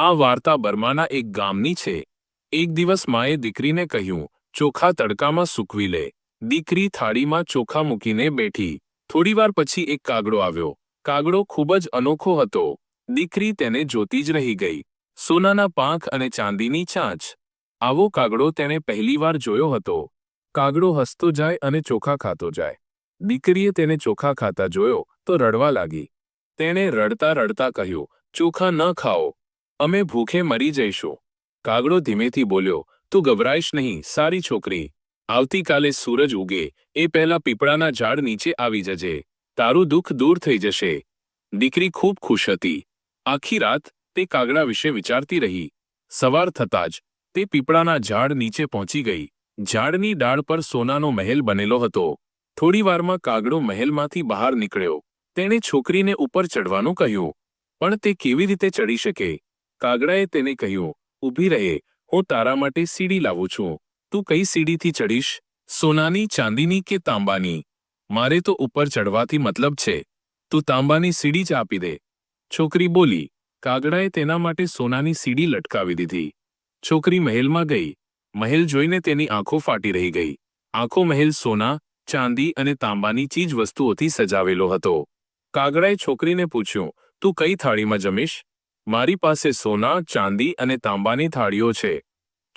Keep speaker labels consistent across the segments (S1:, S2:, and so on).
S1: આ વાર્તા બર્માના એક ગામની છે. એક દિવસ માએ દીકરીને કહ્યું, ચોખા તડકામાં સૂકવી લે. દીકરી થાળીમાં ચોખા મૂકીને બેઠી. થોડીવાર પછી એક કાગડો આવ્યો. કાગડો ખૂબ જ અનોખો હતો. દીકરી તેને જોતી જ રહી ગઈ. સોનાના પાંખ અને ચાંદીની ચાંચ આવો કાગડો તેણે પહેલીવાર જોયો હતો. કાગડો હસતો જાય અને ચોખા ખાતો જાય. દીકરીએ તેને ચોખા ખાતા જોયો તો રડવા લાગી. તેણે રડતા રડતા કહ્યું, ચોખા ન ખાઓ. અમે ભૂખે મરી જઈશું. કાગડો ધીમેથી બોલ્યો, તું ગભરાઈશ નહીં, સારી છોકરી. આવતીકાલે સૂરજ ઉગે, એ પહેલા પીપળાના ઝાડ નીચે આવી જજે. તારું દુઃખ દૂર થઈ જશે. દીકરી ખૂબ ખુશ હતી. આખી રાત તે કાગડા વિશે વિચારતી રહી. સવાર થતાં જ તે પીપળાના ઝાડ નીચે પહોંચી ગઈ. ઝાડની ડાળ પર સોનાનો મહેલ બનેલો હતો. થોડીવારમાં કાગડો મહેલમાંથી બહાર નીકળ્યો. તેણે છોકરીને ઉપર ચડવાનું કહ્યું. પણ તે કેવી રીતે ચડી શકે? કાગડાએ તેને કહ્યું, ઊભી રહે, હું તારા માટે સીડી લાવું છું. તું કઈ સીડીથી ચડીશ? સોનાની, ચાંદીની કે તાંબાની? મારે તો ઉપર ચડવાથી મતલબ છે. તું તાંબાની સીડી જ આપી દે. છોકરી બોલી, કાગડાએ તેના માટે સોનાની સીડી લટકાવી દીધી. છોકરી મહેલમાં ગઈ. મહેલ જોઈને તેની આંખો ફાટી રહી ગઈ. આખો મહેલ સોના, ચાંદી અને તાંબાની ચીજ વસ્તુઓથી સજાવેલો હતો. કાગડાએ છોકરીને પૂછ્યું, તું કઈ થાળીમાં જમીશ? મારી પાસે સોના, ચાંદી અને તાંબાની થાળીઓ છે.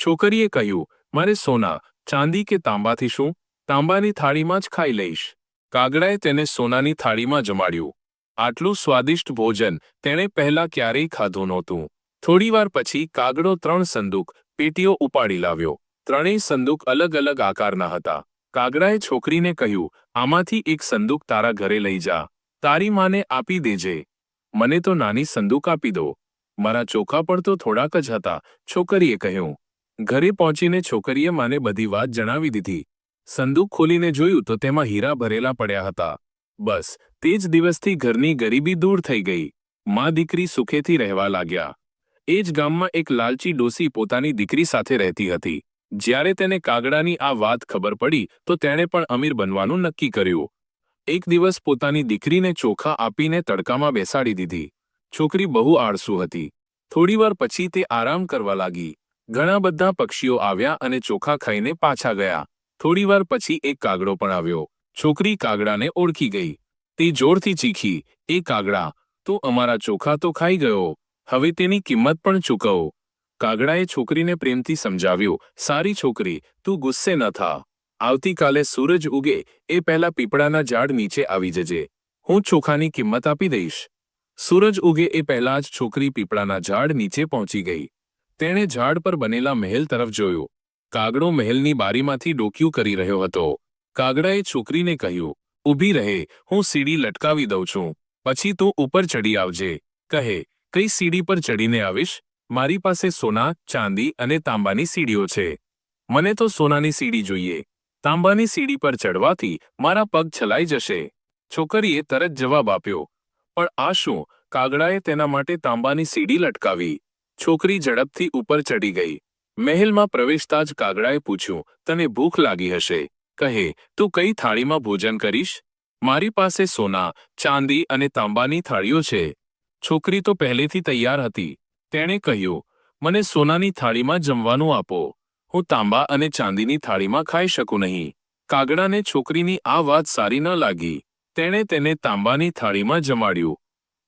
S1: છોકરીએ કહ્યું, મારે સોના, ચાંદી કે તાંબાથી શું? તાંબાની થાળીમાં જ ખાઈ લઈશ. કાગડાએ તેને સોનાની થાળીમાં જમાડ્યું. આટલું સ્વાદિષ્ટ ભોજન તેણે પહેલા ક્યારેય ખાધું નહોતું. થોડીવાર પછી કાગડો ત્રણ સંદૂક, પેટીઓ ઉપાડી લાવ્યો. ત્રણેય સંદૂક અલગ અલગ આકારના હતા. કાગડાએ છોકરીને કહ્યું, આમાંથી એક સંદૂક તારા ઘરે લઈ જા. તારી માને આપી દેજે. મને તો નાની સંદૂક આપી દો. મારા ચોખા પણ તો થોડાક જ હતા, છોકરીએ કહ્યું. ઘરે પહોંચીને છોકરીએ માને બધી વાત જણાવી દીધી. સંદૂક ખોલીને જોયું તો તેમાં હીરા ભરેલા પડ્યા હતા. બસ, તે જ દિવસથી ઘરની ગરીબી દૂર થઈ ગઈ. માં દીકરી સુખેથી રહેવા લાગ્યા. એ જ ગામમાં એક લાલચી ડોસી પોતાની દીકરી સાથે રહેતી હતી. જ્યારે તેને કાગડાની આ વાત ખબર પડી, તો તેણે પણ અમીર બનવાનું નક્કી કર્યું. એક દિવસ પોતાની દીકરીને ચોખા આપીને તડકામાં બેસાડી દીધી. છોકરી બહુ આળસુ હતી. થોડીવાર પછી તે આરામ કરવા લાગી. ઘણા બધા પક્ષીઓ આવ્યા અને ચોખા ખાઈને પાછા ગયા. થોડીવાર પછી એક કાગડો પણ આવ્યો. છોકરી કાગડાને ઓળખી ગઈ. તે જોરથી ચીખી, એ કાગડા, તું અમારા ચોખા તો ખાઈ ગયો. હવે તેની કિંમત પણ ચૂકવો. કાગડાએ છોકરીને પ્રેમથી સમજાવ્યું, સારી છોકરી, તું ગુસ્સે ન થા. આવતીકાલે સૂરજ ઉગે, એ પહેલા પીપળાના ઝાડ નીચે આવી જજે. હું ચોખાની કિંમત આપી દઈશ. સૂરજ ઉગે એ પહેલા જ છોકરી પીપળાના ઝાડ નીચે પહોંચી ગઈ. તેણે ઝાડ પર બનેલા મહેલ તરફ જોયું. કાગડો મહેલની બારીમાંથી ડોક્યું કરી રહ્યો હતો. કાગડાએ છોકરીને કહ્યું, ઊભી રહે, હું સીડી લટકાવી દઉં છું. પછી તું ઉપર ચડી આવજે. કહે, કઈ સીડી પર ચડીને આવીશ? મારી પાસે સોના, ચાંદી અને તાંબાની સીડીઓ છે. મને તો સોનાની સીડી જોઈએ. તાંબાની સીડી પર ચડવાથી મારા પગ છલાઈ જશે. છોકરીએ તરત જવાબ આપ્યો પણ આ શું? કાગડાએ તેના માટે તાંબાની સીડી લટકાવી. છોકરી ઝડપથી ઉપર ચડી ગઈ. મહેલમાં પ્રવેશતા જ કાગડાએ પૂછ્યું, તને ભૂખ લાગી હશે? કહે, તું કઈ થાળીમાં ભોજન કરીશ? મારી પાસે સોના, ચાંદી અને તાંબાની થાળીઓ છે. છોકરી તો પહેલેથી તૈયાર હતી. તેણે કહ્યું, મને સોનાની થાળીમાં જમવાનું આપો. હું તાંબા અને ચાંદીની થાળીમાં ખાઈ શકું નહીં. કાગડાને છોકરીની આ વાત સારી ન લાગી. તેણે તેને તાંબાની થાળીમાં જમાડ્યું.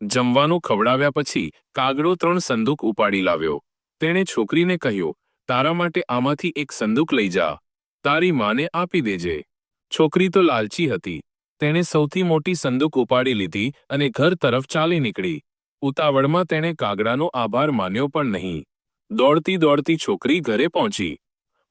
S1: જમવાનું ખવડાવ્યા પછી કાગડો ત્રણ સંદૂક ઉપાડી લાવ્યો. તેણે છોકરીને કહ્યું, તારા માટે આમાંથી એક સંદૂક લઈ જા. તારી માને આપી દેજે. છોકરી તો લાલચી હતી. તેણે સૌથી મોટી સંદૂક ઉપાડી લીધી અને ઘર તરફ ચાલી નીકળી. ઉતાવળમાં તેણે કાગડાનો આભાર માન્યો પણ નહીં. દોડતી દોડતી છોકરી ઘરે પહોંચી.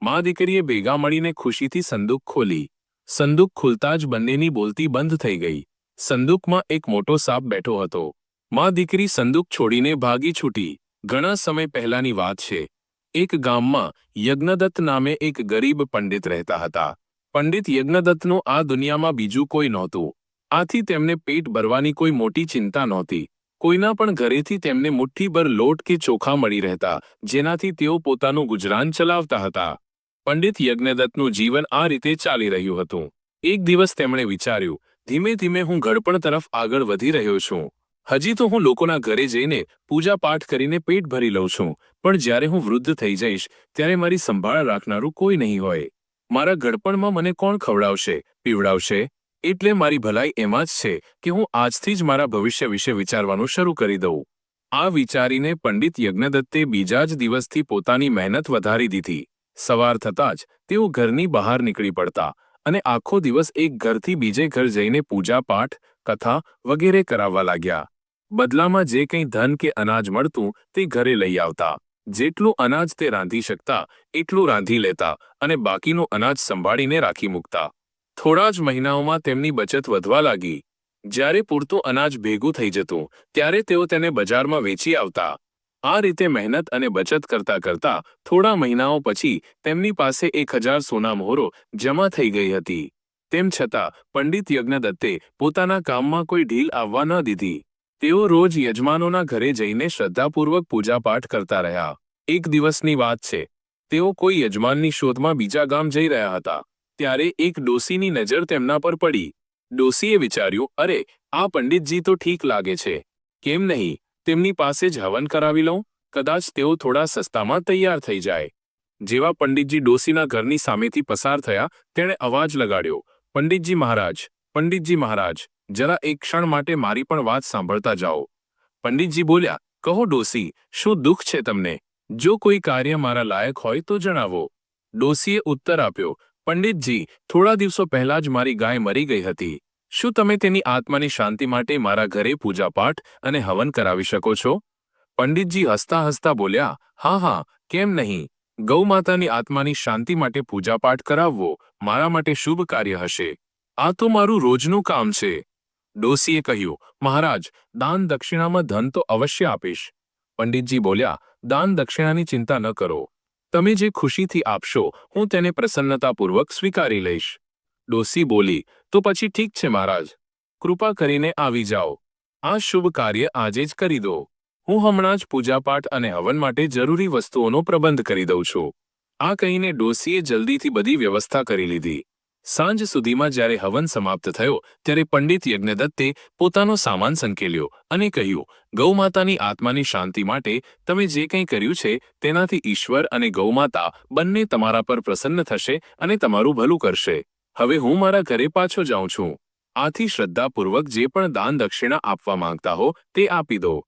S1: મા દીકરીએ ભેગા મળીને ખુશીથી સંદૂક ખોલી. સંદૂક ખુલતા જ બંનેની બોલતી બંધ થઈ ગઈ. સંદૂકમાં એક મોટો સાપ બેઠો હતો. મા દીકરી, સંદૂક છોડીને ભાગી છૂટી. ઘણા સમય પહેલાની વાત છે. એક ગામમાં યજ્ઞદત્ત નામે એક ગરીબ પંડિત રહેતા હતા. પંડિત યજ્ઞદત્તનું આ દુનિયામાં બીજું કોઈ નહોતું. આથી તેમને પેટ ભરવાની કોઈ મોટી ચિંતા નહોતી. કોઈના પણ ઘરેથી તેમને મુઠ્ઠીભર લોટ કે ચોખા મળી રહેતા, જેનાથી તેઓ પોતાનું ગુજરાન ચલાવતા હતા. પંડિત યજ્ઞદત્તનું જીવન આ રીતે ચાલી રહ્યું હતું. એક દિવસ તેમણે વિચાર્યું, ધીમે ધીમે હું ઘડપણ તરફ આગળ વધી રહ્યો છું. હજી તો હું લોકોના ઘરે જઈને પૂજા પાઠ કરીને પેટ ભરી લઉં છું, પણ જ્યારે હું વૃદ્ધ થઈ જઈશ, ત્યારે મારી સંભાળ રાખનારું કોઈ નહીં હોય. મારા ગડપણમાં મને કોણ ખવડાવશે, પીવડાવશે? એટલે મારી ભલાઈ એમાં જ છે કે હું આજથી જ મારા ભવિષ્ય વિશે વિચારવાનું શરૂ કરી દઉં. આ વિચારીને પંડિત યજ્ઞદત્તે બીજા જ દિવસથી પોતાની મહેનત વધારી દીધી. સવાર થતાં જ તેઓ ઘરની બહાર નીકળી પડતા અને આખો દિવસ એક ઘરથી બીજે ઘર જઈને પૂજા પાઠ કથા વગેરે કરાવવા લાગ્યા. બદલામાં જે કંઈ ધન કે અનાજ મળતું તે ઘરે લઈ આવતા. જેટલું અનાજ તે રાંધી શકતા, એટલું રાંધી લેતા અને બાકીનું અનાજ સંભાળીને રાખી મૂકતા. થોડા જ મહિનાઓમાં તેમની બચત વધવા લાગી. જ્યારે પૂરતું અનાજ ભેગું થઈ જતું, ત્યારે તેઓ તેને બજારમાં વેચી આવતા. આ રીતે મહેનત અને બચત કરતા કરતા થોડા મહિનાઓ પછી તેમની પાસે એક હજાર સોના મોહરો જમા થઈ ગઈ હતી. તેમ છતાં, પંડિત યજ્ઞદત્તે પોતાના કામમાં કોઈ ઢીલ આવવા ન દીધી. તેઓ રોજ યજમાનોના ઘરે જઈને શ્રદ્ધાપૂર્વક પૂજાપાઠ કરતા રહ્યા. એક દિવસની વાત છે. તેઓ કોઈ યજમાનની શોધમાં બીજા ગામ જઈ રહ્યા હતા. ત્યારે એક ડોસીની નજર તેમના પર પડી. ડોસીએ વિચાર્યું, અરે, આ પંડિતજી તો ઠીક લાગે છે. કેમ નહીં? તેમની પાસે જ હવન કરાવી લઉં, કદાચ તેઓ થોડા સસ્તામાં તૈયાર થઈ જાય. જેવા પંડિતજી ડોસીના ઘરની સામેથી પસાર થયા, તેણે અવાજ લગાડ્યો, પંડિતજી મહારાજ પંડિતજી મહારાજ, જરા એક ક્ષણ માટે મારી પણ વાત સાંભળતા જાઓ. પંડિતજી બોલ્યા, કહો ડોસી, શું દુઃખ છે તમને? જો કોઈ કાર્ય મારા લાયક હોય તો જણાવો. ડોસીએ ઉત્તર આપ્યો, પંડિતજી, થોડા દિવસો પહેલા જ મારી ગાય મરી ગઈ હતી. શું તમે તેની આત્માની શાંતિ માટે મારા ઘરે પૂજાપાઠ અને હવન કરાવી શકો છો? પંડિતજી હસતા હસતા બોલ્યા, હા હા, કેમ નહીં? ગૌમાતાની આત્માની શાંતિ માટે પૂજાપાઠ કરાવવો મારા માટે શુભ કાર્ય હશે. આ તો મારું રોજનું કામ છે. ડોસીએ કહ્યું, મહારાજ, દાન દક્ષિણામાં ધન તો અવશ્ય આપીશ. પંડિતજી બોલ્યા, દાન દક્ષિણાની ચિંતા ન કરો. તમે જે ખુશીથી આપશો, હું તેને પ્રસન્નતાપૂર્વક સ્વીકારી લઈશ. ડોસી બોલી, તો પછી ઠીક છે મહારાજ. કૃપા કરીને આવી જાઓ. આ શુભ કાર્ય આજે જ કરી દો. હું હમણાં જ પૂજાપાઠ અને હવન માટે જરૂરી વસ્તુઓનો પ્રબંધ કરી દઉં છું. આ કહીને ડોસીએ જલ્દીથી બધી વ્યવસ્થા કરી લીધી. સાંજ સુધીમાં જ્યારે હવન સમાપ્ત થયો, ત્યારે પંડિત યજ્ઞદત્તે પોતાનો સામાન સંકેલ્યો અને કહ્યું, ગૌમાતાની આત્માની શાંતિ માટે તમે જે કંઈ કર્યું છે, તેનાથી ઈશ્વર અને ગૌમાતા બંને તમારા પર પ્રસન્ન થશે અને તમારું ભલું કરશે. હવે હું મારા ઘરે પાછો જાઉં છું. આથી શ્રદ્ધાપૂર્વક જે પણ દાન દક્ષિણા આપવા માંગતા હો, તે આપી દો.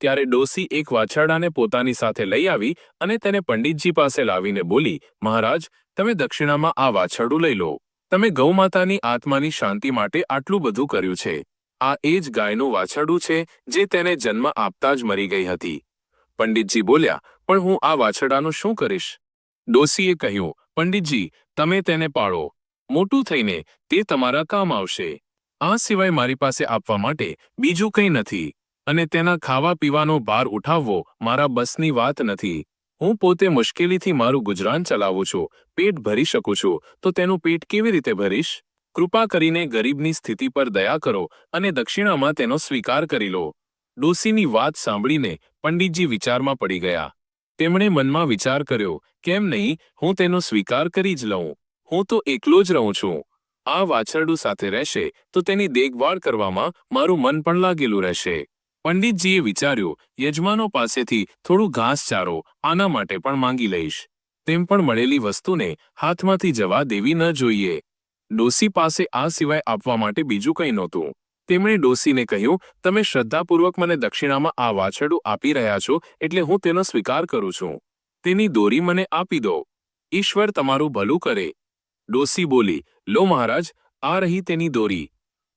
S1: ત્યારે ડોસી એક વાછરડાને પોતાની સાથે લઈ આવી અને તેને પંડિતજી પાસે લાવીને બોલી, મહારાજ, તમે દક્ષિણામાં આ વાછરડું લઈ લો. તમે ગૌમાતાની આત્માની શાંતિ માટે આટલું બધું કર્યું છે. આ એ જ ગાયનું વાછરડું છે, જે તેને જન્મ આપતા જ મરી ગઈ હતી. પંડિતજી બોલ્યા, પણ હું આ વાછરડાનું શું કરીશ? ડોસીએ કહ્યું, પંડિતજી, તમે તેને પાળો. મોટું થઈને તે તમારા કામ આવશે. આ સિવાય મારી પાસે આપવા માટે બીજું કંઈ નથી. અને તેના ખાવા પીવાનો ભાર ઉઠાવવો મારા બસની વાત નથી. હું પોતે મુશ્કેલીથી મારું ગુજરાન ચલાવું છું, પેટ ભરી શકું છું. તો તેનું પેટ કેવી રીતે ભરીશ? કૃપા કરીને ગરીબની સ્થિતિ પર દયા કરો અને દક્ષિણામાં તેનો સ્વીકાર કરી લો. ડોસીની વાત સાંભળીને પંડિતજી વિચારમાં પડી ગયા. તેમણે મનમાં વિચાર કર્યો, કેમ નહીં? હું તેનો સ્વીકાર કરી જ લઉં. હું તો એકલો જ રહું છું. આ વાછરડું સાથે રહેશે તો તેની દેખભાળ કરવામાં મારું મન પણ લાગેલું રહેશે. પંડિતજીએ વિચાર્યું, યજમાનો પાસેથી થોડું ઘાસચારો આના માટે પણ માંગી લઈશ. તેમ પણ મળેલી વસ્તુને હાથમાંથી જવા દેવી ન જોઈએ. ડોસી પાસે આ સિવાય આપવા માટે બીજું કંઈ નહોતું. તેમણે ડોસીને કહ્યું, તમે શ્રદ્ધાપૂર્વક મને દક્ષિણામાં આ વાછરડું આપી રહ્યા છો એટલે હું તેનો સ્વીકાર કરું છું. તેની દોરી મને આપી દો. ઈશ્વર તમારું ભલું કરે. ડોસી બોલી, લો મહારાજ, આ રહી તેની દોરી.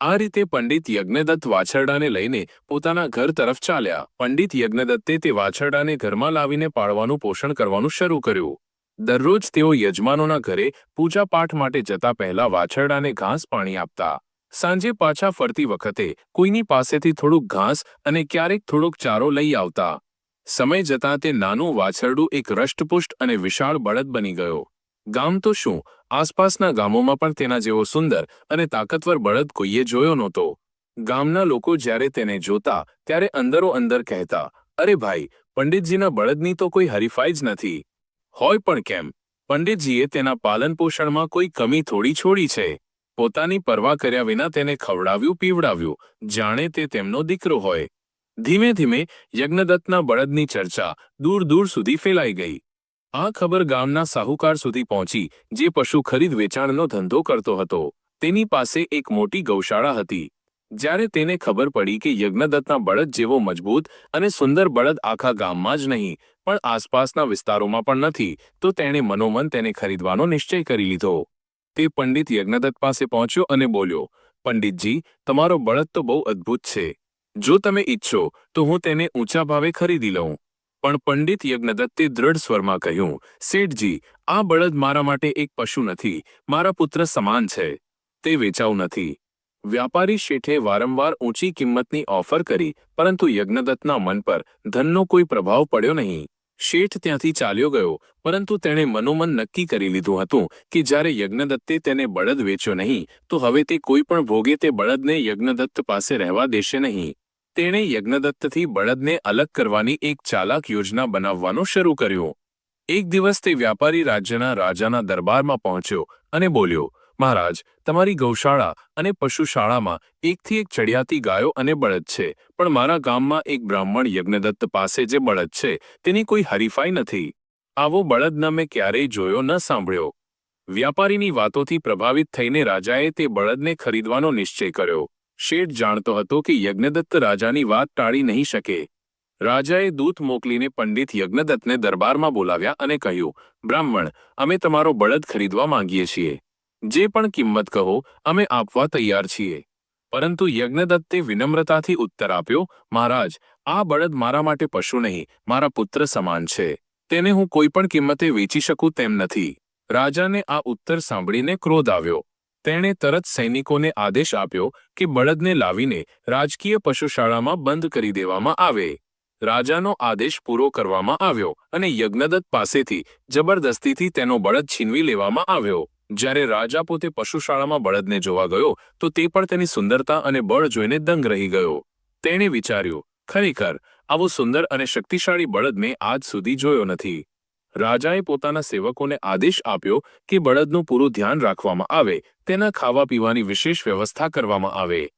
S1: આ રીતે પંડિત યજ્ઞદત્ત વાછરડાને લઈને પોતાના ઘર તરફ ચાલ્યા. પંડિત યજ્ઞદત્તે તે વાછરડાને ઘરમાં લાવીને પાળવાનું પોષણ કરવાનું શરૂ કર્યું. દરરોજ તેઓ યજમાનોના ઘરે પૂજાપાઠ માટે જતા પહેલા વાછરડાને ઘાસ પાણી આપતા. સાંજે પાછા ફરતી વખતે કોઈની પાસેથી થોડુંક ઘાસ અને ક્યારેક થોડોક ચારો લઈ આવતા. સમય જતાં તે નાનું વાછરડું એક રષ્ટપુષ્ટ અને વિશાળ બળદ બની ગયો. ગામ તો શું? આસપાસના ગામોમાં પણ તેના જેવો સુંદર અને તાકતવર બળદ કોઈએ જોયો નહોતો. ગામના લોકો જ્યારે તેને જોતા, ત્યારે અંદરો અંદર કહેતા, અરે ભાઈ, પંડિતજીના બળદની તો કોઈ હરીફાઈ જ નથી. હોય પણ કેમ? પંડિતજીએ તેના પાલન પોષણમાં કોઈ કમી થોડી છોડી છે. પોતાની પરવા કર્યા વિના તેને ખવડાવ્યું, પીવડાવ્યું. જાણે તે તેમનો દીકરો હોય. ધીમે ધીમે યજ્ઞદત્તના બળદની ચર્ચા દૂર દૂર સુધી ફેલાઈ ગઈ. આ ખબર ગામના સાહુકાર સુધી પહોંચી, જે પશુ ખરીદ વેચાણનો ધંધો કરતો હતો. તેની પાસે એક મોટી ગૌશાળા હતી. જ્યારે તેને ખબર પડી કે યજ્ઞદત્તના બળદ જેવો મજબૂત અને સુંદર બળદ આખા ગામમાં જ નહીં, પણ આસપાસના વિસ્તારોમાં પણ નથી, તો તેણે મનોમન તેને ખરીદવાનો નિશ્ચય કરી લીધો. તે પંડિત યજ્ઞદત્ત પાસે પહોંચ્યો અને બોલ્યો, પંડિતજી, તમારો બળદ તો બહુ અદ્ભુત છે. જો તમે ઈચ્છો, તો હું તેને ઊંચા ભાવે ખરીદી લઉં. પણ પંડિત યજ્ઞદત્તે દ્રઢ સ્વરમાં કહ્યું, શેઠજી, આ બળદ મારા માટે એક પશુ નથી. મારા પુત્ર સમાન છે. તે વેચાઉ નથી. વ્યાપારી શેઠે વારંવાર ઊંચી કિંમતની ઓફર કરી, પરંતુ યજ્ઞદત્તના મન પર ધનનો કોઈ પ્રભાવ પડ્યો નહીં. શેઠ ત્યાંથી ચાલ્યો ગયો, પરંતુ તેણે મનોમન નક્કી કરી લીધું હતું કે જ્યારે યજ્ઞદત્તે તેને બળદ વેચ્યો નહીં, તો હવે તે કોઈ પણ ભોગે તે બળદને યજ્ઞદત્ત પાસે રહેવા દેશે નહીં. તેણે યજ્ઞદત્તથી બળદને અલગ કરવાની એક ચાલાક યોજના બનાવવાનું શરૂ કર્યું. એક દિવસ તે વ્યાપારી રાજ્યના રાજાના દરબારમાં પહોંચ્યો અને બોલ્યો, મહારાજ, તમારી ગૌશાળા અને પશુશાળામાં એકથી એક ચડિયાતી ગાયો અને બળદ છે, પણ મારા ગામમાં એક બ્રાહ્મણ યજ્ઞદત્ત પાસે જે બળદ છે, તેની કોઈ હરીફાઈ નથી. આવો બળદ ન મેં ક્યારેય જોયો ન સાંભળ્યો. વ્યાપારીની વાતોથી પ્રભાવિત થઈને રાજાએ તે બળદને ખરીદવાનો નિશ્ચય કર્યો. શેઠ જાણતો હતો કે યજ્ઞદત્ત રાજાની વાત ટાળી નહીં શકે. રાજાએ દૂત મોકલીને પંડિત યજ્ઞદત્તને દરબારમાં બોલાવ્યા અને કહ્યું, બ્રાહ્મણ, અમે તમારો બળદ ખરીદવા માંગીએ છીએ. જે પણ કિંમત કહો, અમે આપવા તૈયાર છીએ. પરંતુ યજ્ઞદત્તે વિનમ્રતાથી ઉત્તર આપ્યો, મહારાજ, આ બળદ મારા માટે પશુ નહીં, મારા પુત્ર સમાન છે. તેને હું કોઈ પણ કિંમતે વેચી શકું તેમ નથી. રાજાને આ ઉત્તર સાંભળીને ક્રોધ આવ્યો. તેણે તરત સૈનિકોને આદેશ આપ્યો કે બળદને લાવીને રાજકીય પશુશાળામાં બંધ કરી દેવામાં આવે. રાજાનો આદેશ પૂરો કરવામાં આવ્યો અને યજ્ઞદત્ત પાસેથી જબરદસ્તીથી તેનો બળદ છીનવી લેવામાં આવ્યો. જ્યારે રાજા પોતે પશુશાળામાં બળદને જોવા ગયો, તો તે પણ તેની સુંદરતા અને બળ જોઈને દંગ રહી ગયો. તેણે વિચાર્યું, ખરેખર, આવો સુંદર અને શક્તિશાળી બળદ મેં આજ સુધી જોયો નથી. રાજાએ પોતાના સેવકોને આદેશ આપ્યો કે બળદનું પૂરું ધ્યાન રાખવામાં આવે, તેના ખાવા પીવાની વિશેષ વ્યવસ્થા કરવામાં આવે.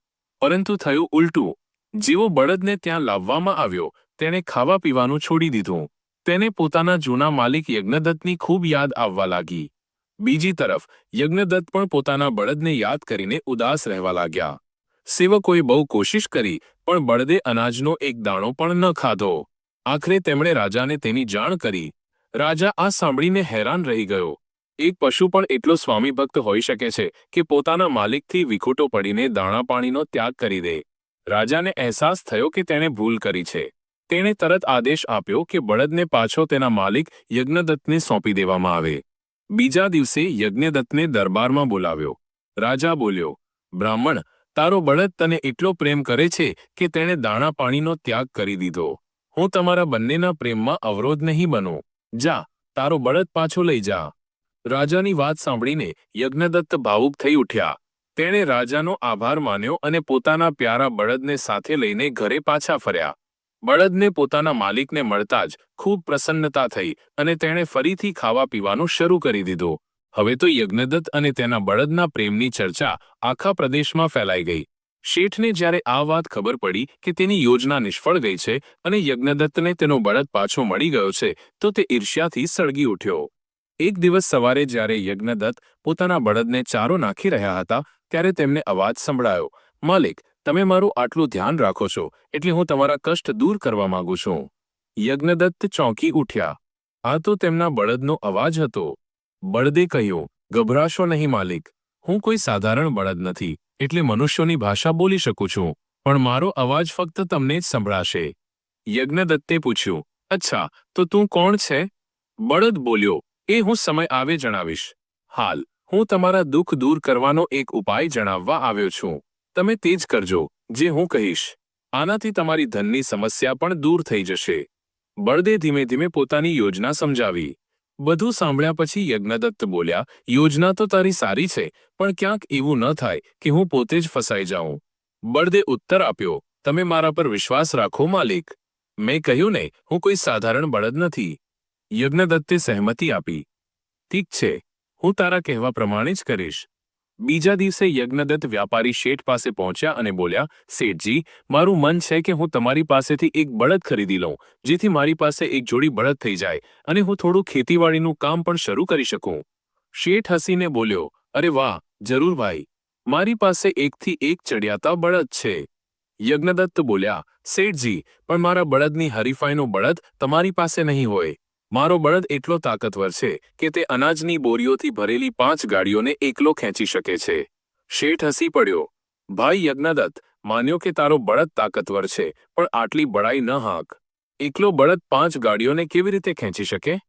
S1: પરંતુ થયું ઉલટું. જેવો બળદને ત્યાં લાવવામાં આવ્યો, તેણે ખાવા પીવાનું છોડી દીધું. તેને પોતાના જૂના માલિક યજ્ઞદત્તની ખૂબ યાદ આવવા લાગી. બીજી તરફ, યજ્ઞદત્ત પણ પોતાના બળદને યાદ કરીને ઉદાસ રહેવા લાગ્યા. સેવકોએ બહુ કોશિશ કરી, પણ બળદે અનાજનો એક દાણો પણ ન ખાધો. આખરે તેમણે રાજાને તેની જાણ કરી. રાજા આ સાંભળીને હેરાન રહી ગયો. એક પશુ પણ એટલો સ્વામીભક્ત હોઈ શકે છે કે પોતાના માલિકથી વિખૂટો પડીને દાણા પાણીનો ત્યાગ કરી દે. રાજાને અહેસાસ થયો કે તેણે ભૂલ કરી છે. તેણે તરત આદેશ આપ્યો કે બળદને પાછો તેના માલિક યજ્ઞદત્તને સોંપી દેવામાં આવે. બીજા દિવસે યજ્ઞદત્તને દરબારમાં બોલાવ્યો. રાજા બોલ્યો, બ્રાહ્મણ, તારો બળદ તને એટલો પ્રેમ કરે છે કે તેણે દાણા પાણીનો ત્યાગ કરી દીધો. હું તમારા બંનેના પ્રેમમાં અવરોધ નહીં બનું. જા, તારો બળદ પાછો લઈ જા. રાજાની વાત સાંભળીને યજ્ઞદત્ત ભાવુક થઈ ઉઠ્યા. તેણે રાજાનો આભાર માન્યો અને પોતાના પ્યારા બળદને સાથે લઈને ઘરે પાછા ફર્યા. બળદને પોતાના માલિકને મળતા જ ખૂબ પ્રસન્નતા થઈ અને તેણે ફરીથી ખાવા પીવાનું શરૂ કરી દીધું. હવે તો યજ્ઞદત્ત અને તેના બળદના પ્રેમની ચર્ચા આખા પ્રદેશમાં ફેલાઈ ગઈ. શેઠને જ્યારે આ વાત ખબર પડી કે તેની યોજના નિષ્ફળ ગઈ છે અને યજ્ઞદત્તને તેનો બળદ પાછો મળી ગયો છે, તો તે ઈર્ષ્યાથી સળગી ઉઠ્યો. એક દિવસ સવારે જ્યારે યજ્ઞદત્ત પોતાના બળદને ચારો નાખી રહ્યા હતા, ત્યારે તેમને અવાજ સંભળાયો, માલિક, તમે મારું આટલું ધ્યાન રાખો છો, એટલે હું તમારા કષ્ટ દૂર કરવા માંગુ છું. યજ્ઞદત્ત ચોંકી ઉઠ્યા. આ તો તેમના બળદનો અવાજ હતો. બળદે કહ્યું, ગભરાશો નહીં, માલિક. હું કોઈ સાધારણ બળદ નથી. એટલે મનુષ્યોની ભાષા બોલી શકું છું, પણ મારો અવાજ ફક્ત તમને જ સંભળાશે. યજ્ઞદત્તે પૂછ્યું, અચ્છા, તો તું કોણ છે? બળદ બોલ્યો, એ હું સમય આવે જણાવીશ. હાલ, હું તમારા દુઃખ દૂર કરવાનો એક ઉપાય જણાવવા આવ્યો છું. તમે તે જ કરજો, જે હું કહીશ. આનાથી તમારી ધનની સમસ્યા પણ દૂર થઈ જશે. બળદે ધીમે ધીમે પોતાની યોજના સમજાવી. બધું સાંભળ્યા પછી યજ્ઞદત્ત બોલ્યા, યોજના તો તારી સારી છે, પણ ક્યાંક એવું ન થાય કે હું પોતે જ ફસાઈ જાઉં. બળદે ઉત્તર આપ્યો, તમે મારા પર વિશ્વાસ રાખો, માલિક. મેં કહ્યું ને હું કોઈ સાધારણ બળદ નથી. યજ્ઞદત્તે સહેમતી આપી, ઠીક છે, હું તારા કહેવા પ્રમાણે જ કરીશ. બીજા દિવસે યજ્ઞદત્ત વ્યાપારી શેઠ પાસે પહોંચ્યા અને બોલ્યા, શેઠજી, મારું મન છે કે હું તમારી પાસેથી એક બળદ ખરીદી લઉં, જેથી મારી પાસે એક જોડી બળદ થઈ જાય અને હું થોડું ખેતીવાડીનું કામ પણ શરૂ કરી શકું. શેઠ હસીને બોલ્યો, અરે વાહ, જરૂર ભાઈ, મારી પાસે એકથી એક ચડિયાતા બળદ છે. યજ્ઞદત્ત બોલ્યા, શેઠજી, પણ મારા બળદની હરીફાઈનો બળદ તમારી પાસે નહીં હોય. મારો બળદ એટલો તાકતવર છે કે તે અનાજની બોરીઓથી ભરેલી પાંચ ગાડીઓને એકલો ખેંચી શકે છે. શેઠ હસી પડ્યો. ભાઈ યજ્ઞદત્ત, માન્યો કે તારો બળદ તાકતવર છે, પણ આટલી બળાઈ ન હાક. એકલો બળદ પાંચ ગાડીઓને કેવી રીતે ખેંચી શકે?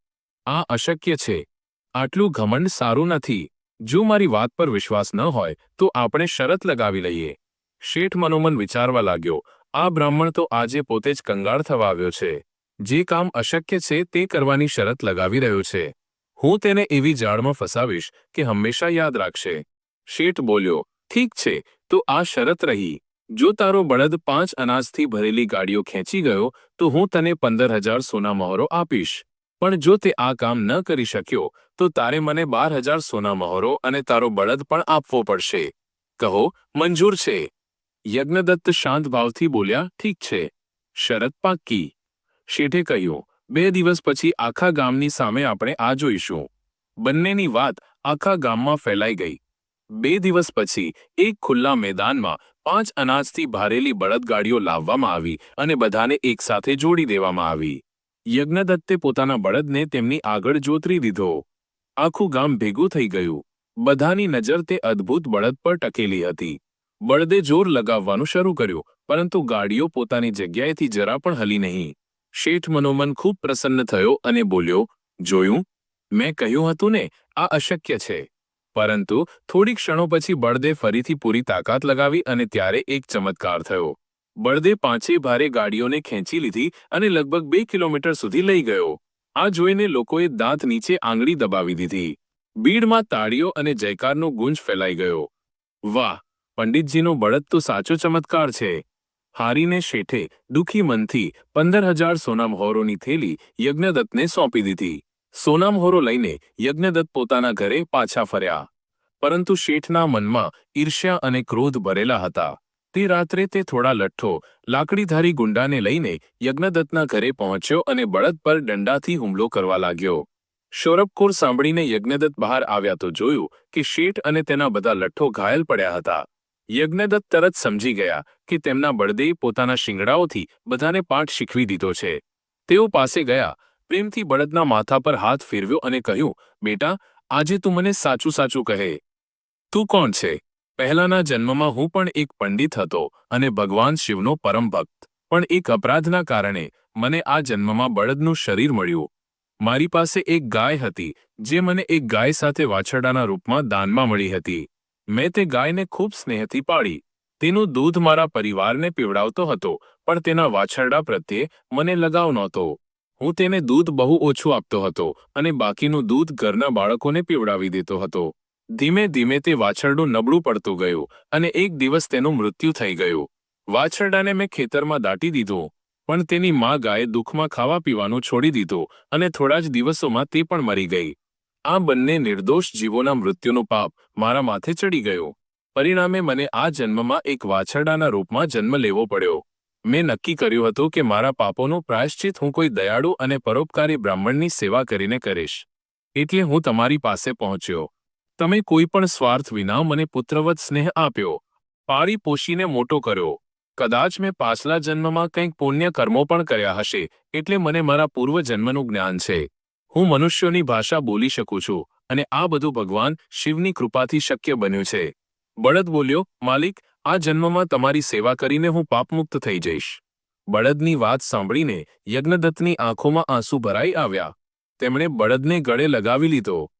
S1: આ અશક્ય છે. આટલું ઘમંડ સારું નથી. જો મારી વાત પર વિશ્વાસ ન હોય, તો આપણે શરત લગાવી લઈએ. શેઠ મનોમન વિચારવા લાગ્યો. આ બ્રાહ્મણ તો આજે પોતે જ કંગાળ થવા આવ્યો છે. જે કામ અશક્ય છે તે કરવાની શરત લગાવી રહ્યો છે. હું તેને એવી જાળમાં ફસાવીશ કે હંમેશા યાદ રાખશે. શેઠ બોલ્યો, ઠીક છે, તો આ શરત રહી. જો તારો બળદ પાંચ અનાજથી ભરેલી ગાડીઓ ખેંચી ગયો, તો હું તને પંદર હજાર સોના મહોરો આપીશ. પણ જો તે આ કામ ન કરી શક્યો, તો તારે મને બાર હજાર સોના મહોરો અને તારો બળદ પણ આપવો પડશે. કહો, મંજૂર છે. યજ્ઞદત્ત શાંત ભાવથી બોલ્યા, ઠીક છે. શરત પાક્કી. શેઠે કહ્યું, બે દિવસ પછી આખા ગામની સામે આપણે આ જોઈશું. બંનેની વાત આખા ગામમાં ફેલાઈ ગઈ. બે દિવસ પછી એક ખુલ્લા મેદાનમાં પાંચ અનાજથી ભારેલી બળદગાડીઓ લાવવામાં આવી અને બધાને એકસાથે જોડી દેવામાં આવી. યજ્ઞદત્તે પોતાના બળદને તેમની આગળ જોતરી દીધો. આખું ગામ ભેગું થઈ ગયું. બધાની નજર તે અદ્ભુત બળદ પર ટકેલી હતી. બળદે જોર લગાવવાનું શરૂ કર્યું, પરંતુ ગાડીઓ પોતાની જગ્યાએથી જરા પણ હલી નહીં. શેઠ મનોમન ખૂબ પ્રસન્ન થયો અને બોલ્યો, જોયું, મેં કહ્યું હતું ને, આ અશક્ય છે. પરંતુ થોડી ક્ષણો પછી બળદે ફરીથી પૂરી તાકાત લગાવી અને ત્યારે એક ચમત્કાર થયો. બળદે પાંચેય ભારે ગાડીઓને ખેંચી લીધી અને લગભગ બે કિલોમીટર સુધી લઈ ગયો. આ જોઈને લોકોએ દાંત નીચે આંગળી દબાવી દીધી. બીડમાં તાળીઓ અને જયકારનો ગુંજ ફેલાઈ ગયો. વાહ, પંડિતજીનો બળદ તો સાચો ચમત્કાર છે. હારીને શેઠે દુઃખી મનથી પંદર હજાર સોનામહોરોની થેલી યજ્ઞદત્તને સોંપી દીધી. સોનામહોરો લઈને યજ્ઞદત્ત પોતાના ઘરે પાછા ફર્યા. પરંતુ શેઠના મનમાં ઈર્ષ્યા અને ક્રોધ ભરેલા હતા. તે રાત્રે તે થોડા લઠ્ઠો, લાકડીધારી ગુંડાને લઈને યજ્ઞદત્તના ઘરે પહોંચ્યો અને બળદ પર દંડાથી હુમલો કરવા લાગ્યો. શૌરભકોર સાંભળીને યજ્ઞદત્ત બહાર આવ્યા તો જોયું કે શેઠ અને તેના બધા લઠ્ઠો ઘાયલ પડ્યા હતા. યજ્ઞદત્ત તરત સમજી ગયા કે તેમના બળદે પોતાના શિંગડાઓથી બધાને પાઠ શીખવી દીધો છે. તેઓ પાસે ગયા, પ્રેમથી બળદના માથા પર હાથ ફેરવ્યો અને કહ્યું, બેટા, આજે તું મને સાચું સાચું કહે. તું કોણ છે? પહેલાના જન્મમાં હું પણ એક પંડિત હતો અને ભગવાન શિવનો પરમ ભક્ત. પણ એક અપરાધના કારણે મને આ જન્મમાં બળદનું શરીર મળ્યું. મારી પાસે એક ગાય હતી, જે મને એક ગાય સાથે વાછરડાના રૂપમાં દાનમાં મળી હતી. મેં તે ગાયને ખૂબ સ્નેહથી પાળી. તેનું દૂધ મારા પરિવારને પીવડાવતો હતો, પણ તેના વાછરડા પ્રત્યે મને લગાવ નહોતો. હું તેને દૂધ બહુ ઓછું આપતો હતો અને બાકીનું દૂધ ઘરના બાળકોને પીવડાવી દેતો હતો. ધીમે ધીમે તે વાછરડું નબળું પડતું ગયું અને એક દિવસ તેનું મૃત્યુ થઈ ગયું. વાછરડાને મેં ખેતરમાં દાટી દીધું, પણ તેની મા ગાયે દુઃખમાં ખાવા પીવાનું છોડી દીધું અને થોડા જ દિવસોમાં તે પણ મરી ગઈ. આ બંને નિર્દોષ જીવોના મૃત્યુનો પાપ મારા માથે ચડી ગયો. પરિણામે મને આ જન્મમાં એક વાછરડાના રૂપમાં જન્મ લેવો પડ્યો. મેં નક્કી કર્યું હતું કે મારા પાપોનું પ્રાયશ્ચિત હું કોઈ દયાળુ અને પરોપકારી બ્રાહ્મણની સેવા કરીને કરીશ. એટલે હું તમારી પાસે પહોંચ્યો. તમે કોઈ પણ સ્વાર્થ વિના મને પુત્રવત સ્નેહ આપ્યો. પાળી પોષીને મોટો કર્યો. કદાચ મેં પાછલા જન્મમાં કંઈક પુણ્ય કર્મો પણ કર્યા હશે, એટલે મને મારા પૂર્વજન્મનું જ્ઞાન છે. હું મનુષ્યોની ભાષા બોલી શકું છું અને આ બધું ભગવાન શિવની કૃપાથી શક્ય બન્યું છે. બળદ બોલ્યો, માલિક, આ જન્મમાં તમારી સેવા કરીને હું પાપમુક્ત થઈ જઈશ. બળદની વાત સાંભળીને યજ્ઞદત્તની આંખોમાં આંસુ ભરાઈ આવ્યા. તેમણે બળદને ગળે લગાવી લીધો.